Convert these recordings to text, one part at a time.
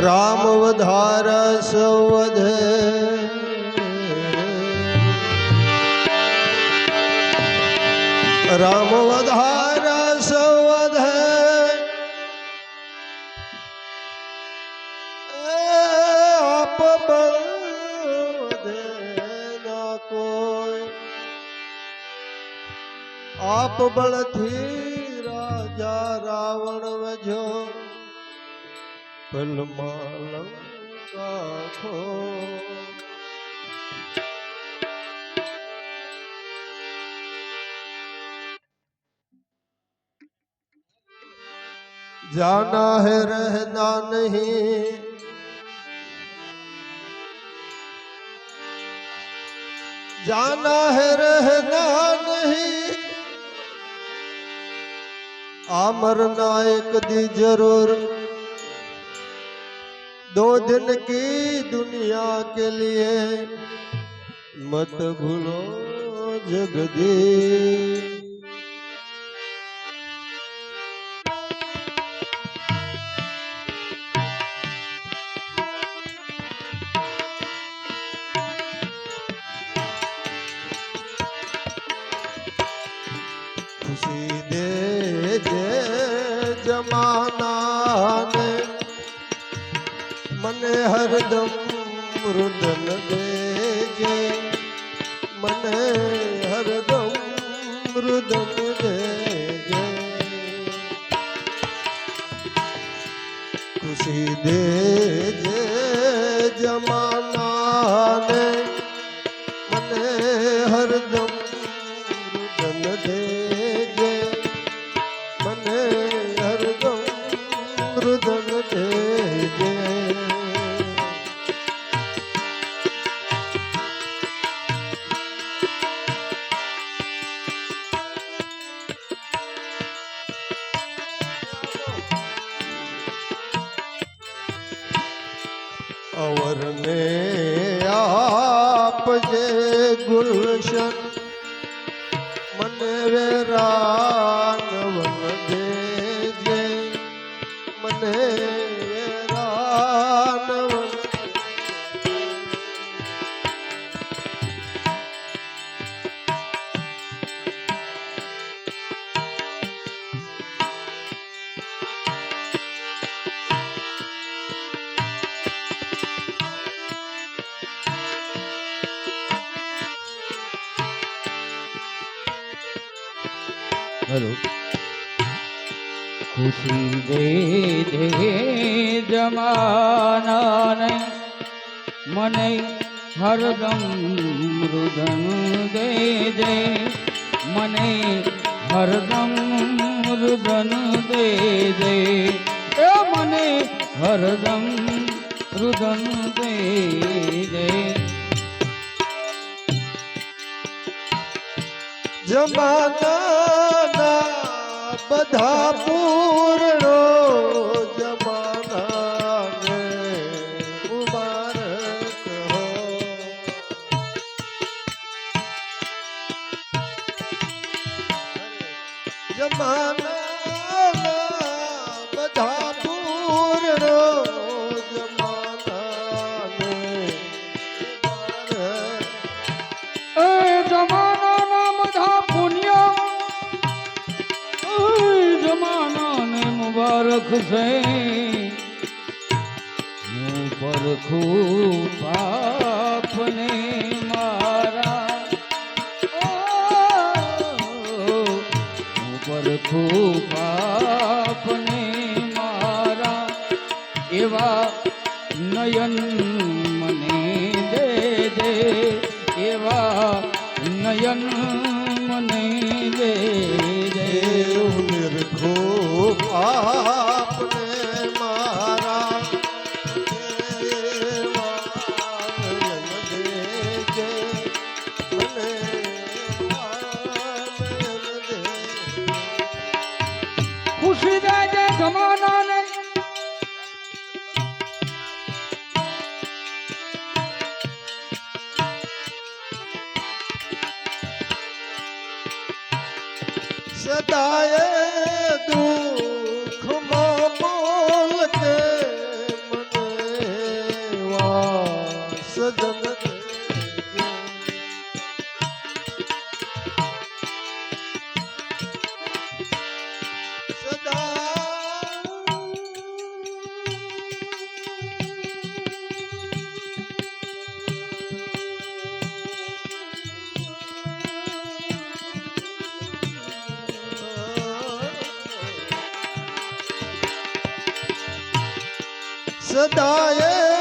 રામ વધાર સવધે. રામ વધાર સવધે. આપ ના કોઈ. આપ બળથી રાજા રાવણ વજો. પલમાં લંકા ખો जाना है रहना नहीं जाना है रहना नहीं आमरना एक दी जरूर दो दिन की दुनिया के लिए मत भूलो जगदी મને હરદમ રુદન દેજે. મને હરદમ રુદન દેજે. ખુશી દેજે જમાનાને. મને હરદમ અવરને આપજે ગુલશન હેલો. ખુશી દે દે જમાનાને મને હરદમ રુદન દે દે. મને હરદમ રુદન દે દે. એ મને હરદમ રુદન દે દે. જમાનાના બધા પૂર્ણો છે હું પરખું પાપને મારા. હું પરખું પાપને મારા. એવા નયન મને દે દે. એવા નયન ઉઠી જાય છે જમાનો ને સદાય દુઃખમાં બોલ કે સજન દુઃખમાં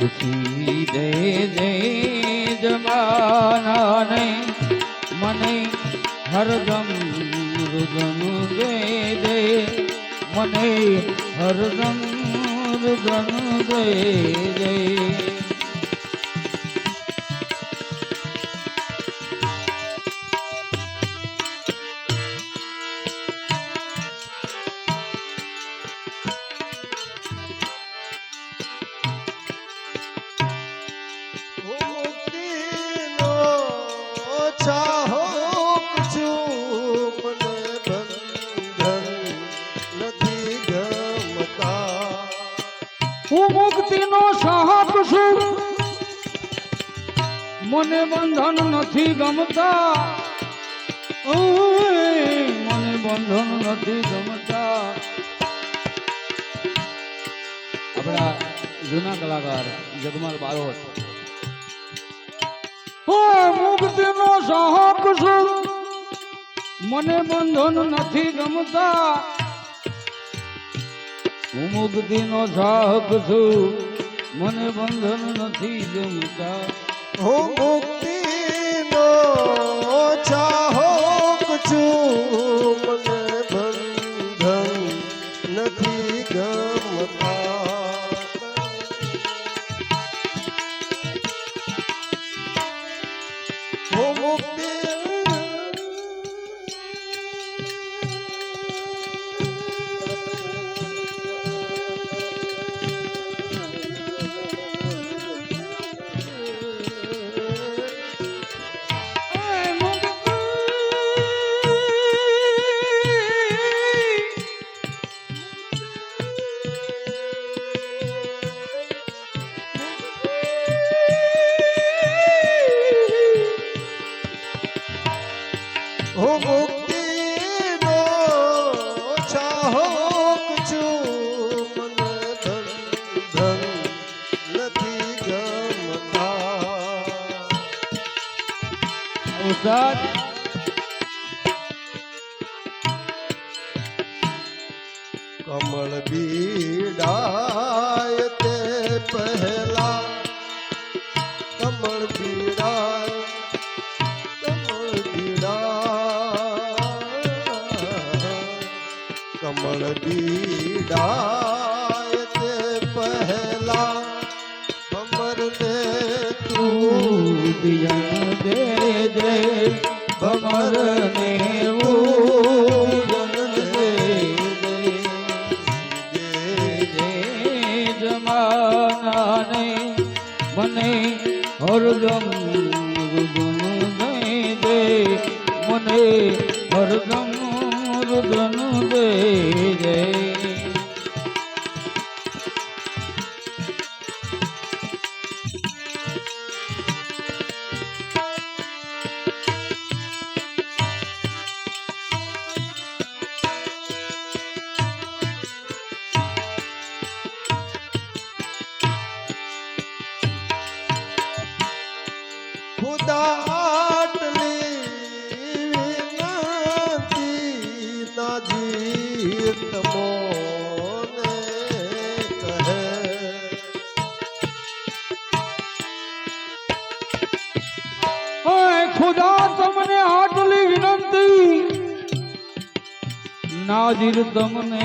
ખુશી દે દે જમાનાને મને હરદમ રુદમ દે દે મને હરદમ રુદમ દે દે મને બંધન નથી ગમતા. મને બંધન નથી ગમતા. આપણા જૂના કલાકાર જગમાલ બારોટ. મુક્તિનો સહક છું. મને બંધન નથી ગમતા. હું મુક્તિનો સાહક છું. મને બંધન નથી ગમતા. હું મુક્તિનો કમળ બીડાય તે પહેલા. કમળ બીડાય કમળ બીડાય. કમળ બીડાય તે પહેલા. અમરને તું દિયા દે દે ભમર હરદમ રુદન દે દે મને હરદમ રુદન દે ખુદા તમને આટલી વિનંતી. નાજીર તમને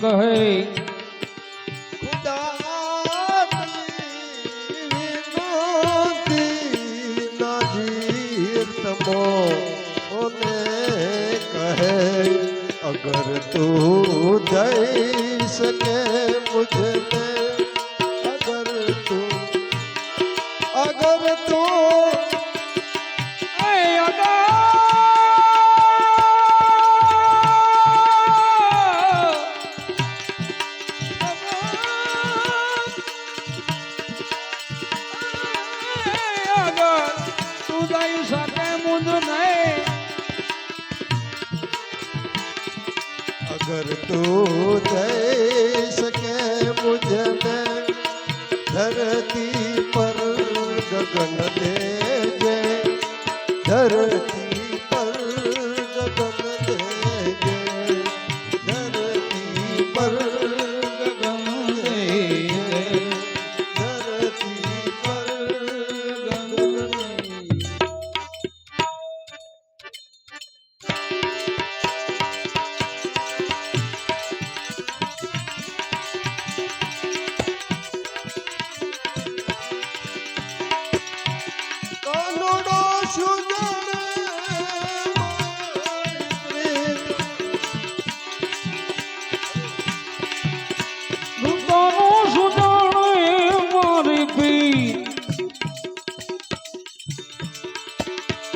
કહે તું દઈ શકે તું ધરતી પર ગગન દેજે ધરતી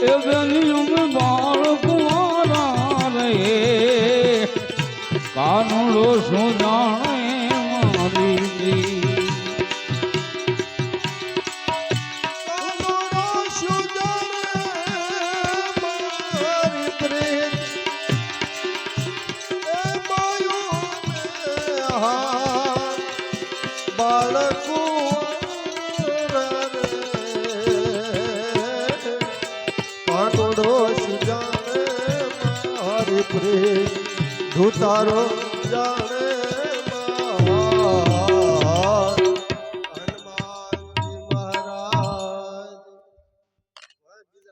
એવલીમ બાળ કુંવારા રે. કાનુડો છે ધૂતારો જા